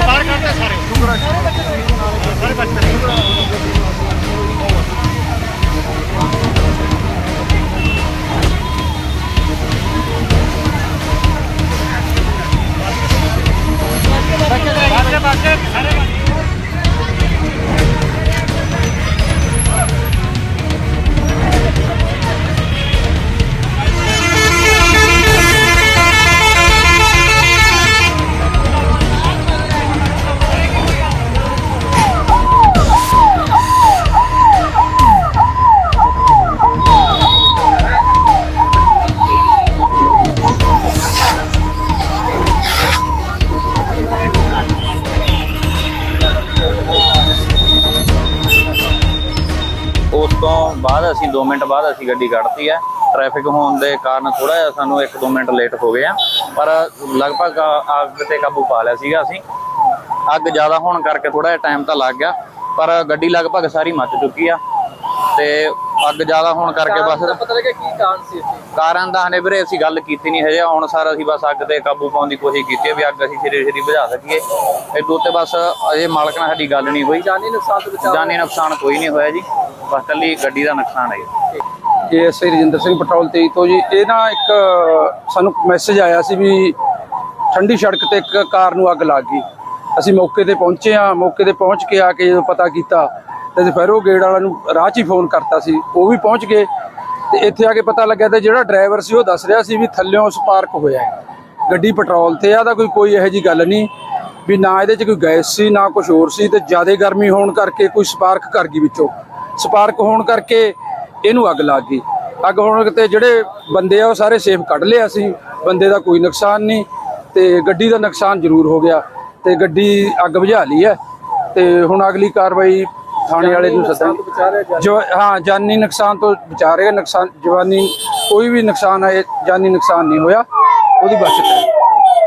ਬਾਹਰ ਕੱਢਦੇ ਸਾਰੇ ਸਾਰੇ ਬੱਚੇ ਉਸ ਤੋਂ ਬਾਅਦ ਅਸੀਂ 2 ਮਿੰਟ ਬਾਅਦ ਅਸੀਂ ਗੱਡੀ ਕੱਢਤੀ ਹੈ। ਟ੍ਰੈਫਿਕ ਹੋਣ ਦੇ ਕਾਰਨ ਥੋੜਾ ਜਿਹਾ ਸਾਨੂੰ 1-2 ਮਿੰਟ ਲੇਟ ਹੋ ਗਏ ਆ। ਪਰ ਲਗਭਗ ਅੱਗ ਤੇ ਕਾਬੂ ਪਾ ਲਿਆ ਸੀਗਾ ਅਸੀਂ। ਅੱਗ ਜ਼ਿਆਦਾ ਹੋਣ ਕਰਕੇ ਥੋੜਾ ਜਿਹਾ ਟਾਈਮ ਤਾਂ ਲੱਗ ਗਿਆ। ਪਰ ਗੱਡੀ ਲਗਭਗ ਸਾਰੀ ਮੱਚ ਚੁੱਕੀ ਆ। ਤੇ ਅੱਗ ਜ਼ਿਆਦਾ ਹੋਣ ਕਰਕੇ ਬਸ ਪਤਾ ਲੱਗਿਆ ਕੀ ਕਾਰਨ ਸੀ ਇੱਥੇ? ਕਾਰਨ ਦਾ ਹਨੇ ਵੀਰੇ ਅਸੀਂ ਗੱਲ ਕੀਤੀ ਨਹੀਂ ਹਜੇ ਹੁਣ ਸਾਰ ਅਸੀਂ ਬਸ ਅੱਗ ਤੇ ਕਾਬੂ ਪਾਉਣ ਦੀ ਕੋਸ਼ਿਸ਼ ਕੀਤੀ ਹੈ ਵੀ ਅੱਗ ਅਸੀਂ ਛੇਤੀ ਛੇਤੀ ਬੁਝਾ ਸਕੀਏ। ਇਹ ਤੋਂ ਤੇ ਬਸ ਅਜੇ ਮਾਲਕ ਨਾਲ ਸਾਡੀ ਗੱਲ ਨਹੀਂ ਹੋਈ। ਜਾਨੀ ਨੁਕਸਾਨ ਤੋਂ ਬਚਾਅ ਜਾਨੀ ਨੁਕਸਾਨ ਕੋਈ ਨਹੀਂ ਹੋਇਆ ਜੀ। ਬਸ ਕੱਲੀ ਗੱਡੀ ਦਾ ਨੁਕਸਾਨ ਹੈ ਜੀ। ਏਐਸਆਈ ਰਜਿੰਦਰ ਸਿੰਘ ਪੈਟਰੋਲ 23 ਤੋਂ ਜੀ ਇਹ ਨਾ ਇੱਕ ਸਾਨੂੰ ਮੈਸੇਜ ਆਇਆ ਸੀ ਵੀ ਠੰਡੀ ਸੜਕ ਤੇ ਇੱਕ ਕਾਰ ਨੂੰ ਅੱਗ ਲੱਗ ਗਈ। ਅਸੀਂ ਮੌਕੇ ਤੇ ਪਹੁੰਚੇ ਆ ਮੌਕੇ ਤੇ ਪਹੁੰਚ ਕੇ ਆ ਕੇ ਜਦੋਂ ਪਤਾ ਕੀਤਾ, ਤੇ ਫੈਰੋ ਗੇੜ ਵਾਲਾ ਨੂੰ ਰਾਹ 'ਚ ਹੀ ਫੋਨ ਕਰਤਾ ਸੀ। ਉਹ ਵੀ ਪਹੁੰਚ ਗਏ ਤੇ ਇੱਥੇ ਆ ਕੇ ਪਤਾ ਲੱਗਿਆ ਤੇ ਜਿਹੜਾ ਡਰਾਈਵਰ ਸੀ ਉਹ ਦੱਸ ਰਿਹਾ ਸੀ ਵੀ ਥੱਲਿਓਂ ਸਪਾਰਕ ਹੋਇਆ ਗੱਡੀ ਪੈਟਰੋਲ ਤੇ ਆ ਦਾ ਕੋਈ ਕੋਈ ਇਹੋ ਜੀ ਗੱਲ ਨਹੀਂ ਵੀ ਨਾ ਇਹਦੇ 'ਚ ਕੋਈ ਗੈਸ ਸੀ, ਨਾ ਕੁਝ ਹੋਰ ਸੀ ਤੇ ਜ਼ਿਆਦਾ ਗਰਮੀ ਹੋਣ ਕਰਕੇ ਕੋਈ ਸਪਾਰਕ ਕਰ ਗਈ ਵਿੱਚੋਂ। ਸਪਾਰਕ ਹੋਣ ਕਰਕੇ ਇਹਨੂੰ ਅੱਗ ਲੱਗ ਗਈ। ਅੱਗ ਹੋਣ ਤੇ ਜਿਹੜੇ ਬੰਦੇ ਆ ਉਹ ਸਾਰੇ ਸੇਫ ਕੱਢ ਲਿਆ ਸੀ। ਬੰਦੇ ਦਾ ਕੋਈ ਨੁਕਸਾਨ ਨਹੀਂ ਤੇ ਗੱਡੀ ਦਾ ਨੁਕਸਾਨ ਜ਼ਰੂਰ ਹੋ ਗਿਆ। ਤੇ ਗੱਡੀ ਅੱਗ ਬੁਝਾ ਲਈ ਹੈ ਤੇ ਹੁਣ ਅਗਲੀ ਕਾਰਵਾਈ ਥਾਣੇ ਵਾਲੇ ਨੂੰ ਸੱਦਾਂ ਬਚਾ ਰਿਹਾ ਜਾਨੀ? ਜੋ ਹਾਂ ਜਾਨੀ ਨੁਕਸਾਨ ਤੋਂ ਬਚਾ ਰਹੇ ਨੁਕਸਾਨ ਜਵਾਨੀ ਕੋਈ ਵੀ ਨੁਕਸਾਨ ਹੈ ਜਾਨੀ ਨੁਕਸਾਨ ਨਹੀਂ ਹੋਇਆ ਉਹਦੀ ਬਚਤ ਹੈ।